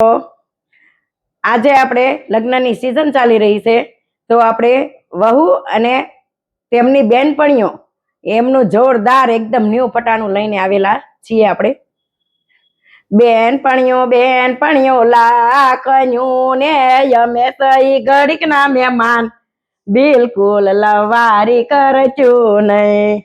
આજે આપણે લગ્નની સિઝન ચાલી રહી છે. તો આપણે વહુ અને તેમની બેનપણીઓ એમનું જોરદાર એકદમ ન્યૂ પટાણું લઈને આવેલા છીએ આપણે. બેનપણીઓ બેનપણીઓ લાકન્યું ને અમે સહી ઘડીક ના મહેમાન. બિલકુલ લવારી કરશું નહીં.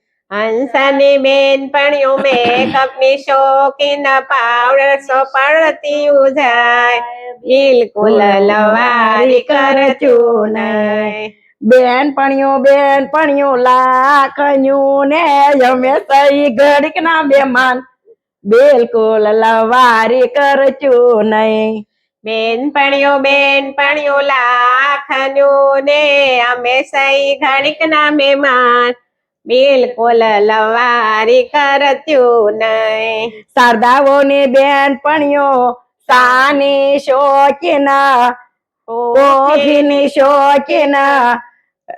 હંસાની બેનપણીઓ મેકઅપ કપની શોખીન પાવડર સો પડતી ઉજાય. બિલકુલ લવારી કરચું નહીં બેનપણીઓ બેનપણીઓ લાખન્યું ને અમે સહી ઘડીક ના બેમાન. બિલકુલ લવારી કરચું નહીં બેનપણીઓ બેનપણીઓ લાખન્યું ને અમે સહી ઘડીક ના મહેમાન બિલકુલ લવારી કરતું નહીં શારદાઓની બેનપણીઓ સાની શોખીના કોફીની શોખીના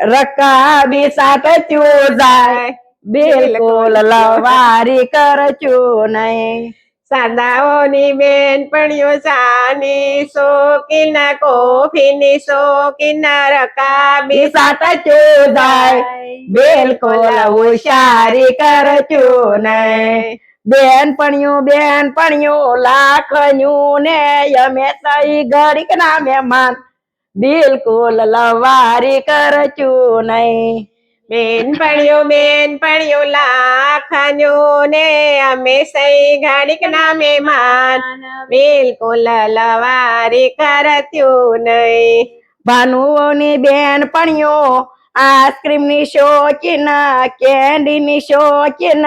રકાબી સાથે જાય. બિલકુલ લવારી કરચું નહીં સાદાઓની બેનપણીઓ સાની શોકીના કોફીની શોકીના રકાબી સાથે ચૂજાય બિલકુલ હોશિયારી કરશું નહીં બેનપણીઓ બેનપણીઓ લાખન્યું ને અમે સહી ઘડીક ના મહેમાન. બિલકુલ લવારી કરચું નહીં બેનપણીઓ બેનપણીઓ લાખન્યો ને અમે સહી ઘડીક ના મહેમાન બિલકુલ લવારી કરત્યું નહીં ભાનુઓની બેનપણીઓ આઈસ્ક્રીમ ની શોખીન કેન્ડી ની શોખીન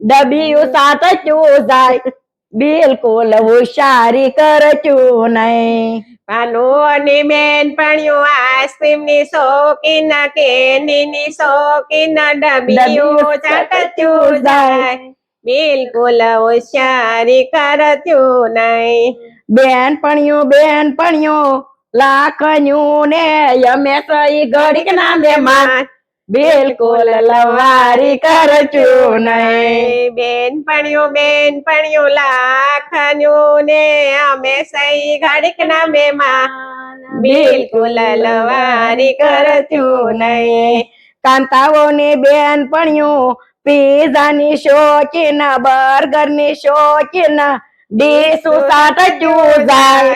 ડબીયું સાથે ચૂસાય બિલકુલ હોશિયારી કરચું નહીં ભાનુઓની બેનપણીઓ આઈસ્ક્રીમની શોખીન કેન્ડી ની શોખીન ડબીઓ ચાટચ્યું જાય. બિલકુલ હોશિયારી કરચું નહીં બેનપણીઓ લાખ લાખન્યું ને અમે સહી ઘડીક ના મહેમાન બિલકુલ લવારી કરચું નહીં. બેનપણીઓ બેનપણીઓ લાખન્યું ને અમે સહી ઘડીક ના મહેમાન બિલકુલ લવારી કરચું નહીં. કાંતાઓની બેનપણીઓ, પીઝાની શોખીન, બર્ગરની શોખીન ડીસુ સાટ ચૂસાય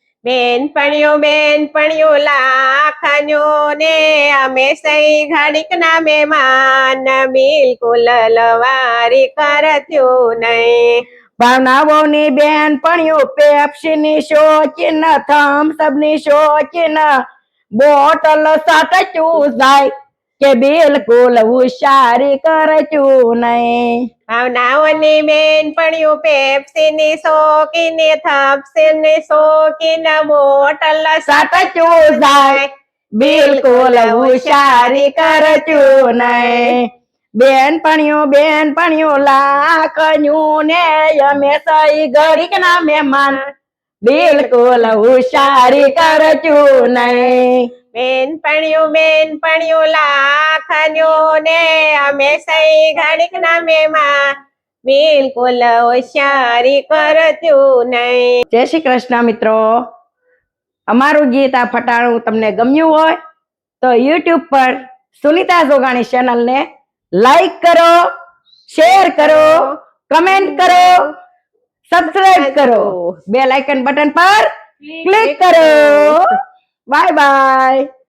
બેનપણીઓ બેનપણીઓ લાખન્યો ને અમે સહી ઘડીક ના મહેમાન બિલકુલ લવારી કરત્યું નહીં ભાવનાઓની બેનપણીઓ પેપ્સીની શોખીન થમ્સઅપ ની શોખીન બોટલ સાથે ચૂસાય કે બિલકુલ હુશારી કરશું નહીં ભાવનાઓની બેનપણીઓ પેપ્સીની શોખીની થપ્સીની શોખીન બોટલ સાથે ચૂસાય બિલકુલ હુશારી કરશું નહીં બેનપણીઓ બેનપણીઓ લાખન્યું ને અમે સહી ઘડીક ના મહેમાન બિલકુલ હુશારી કરશું નહીં બેનપણીઓ બેનપણીઓ લાખન્યું ને અમે સહી ઘડીક નામે મહેમાન બિલકુલ હોશિયારી કરતું નહીં. જય શ્રી કૃષ્ણ મિત્રો. અમારું ગીત આ ફટાણું તમને ગમ્યું હોય તો યુટ્યુબ પર સુનિતા જોગાણી ચેનલને લાઈક કરો શેર કરો કમેન્ટ કરો સબસ્ક્રાઇબ કરો. બે લાઇકન બટન પર ક્લિક કરો. Bay bay.